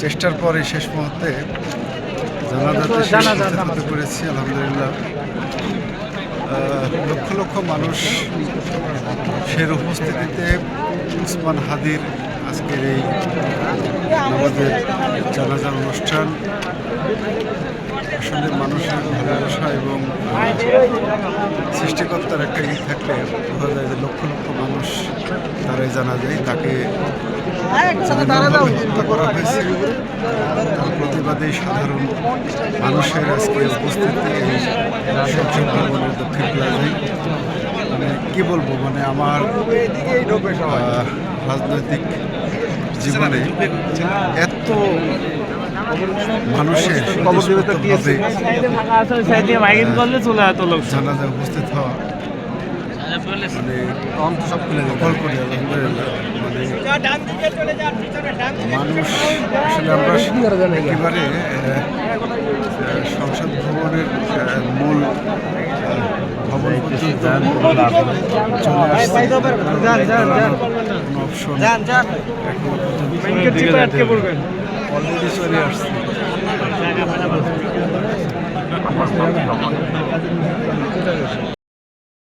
চেষ্টার পরে শেষ মুহূর্তে জানাজাতে। পেরেছি আলহামদুলিল্লাহ লক্ষ লক্ষ মানুষ সের উপস্থিতিতে উসমান হাদির আজকের এই আমাদের জানাজা অনুষ্ঠান আসলে মানুষের ভালোবাসা এবং সৃষ্টিকর্তার একটা ই থাকলে বোঝা যায় যে লক্ষ লক্ষ মানুষ তারাই জানা যায়, তাকে হত্যা করা হয়েছে, তার প্রতিবাদে সাধারণ মানুষের আজকে উপস্থিতি এই দক্ষিণ প্লাজায়। মানে কি বলব মানে আমার রাজনৈতিক জীবনে এত মানুষের জানাজা উপস্থিত হওয়া। মানে কল করি আলহামদুলিল্লাহ মানে মানুষ আসলে আমরা একেবারে সংসদ ভবনের মূল ভবন পর্যন্ত চলে আসছে। কোনো অপশন এখনও পর্যন্ত অলরেডি চলে আসছে।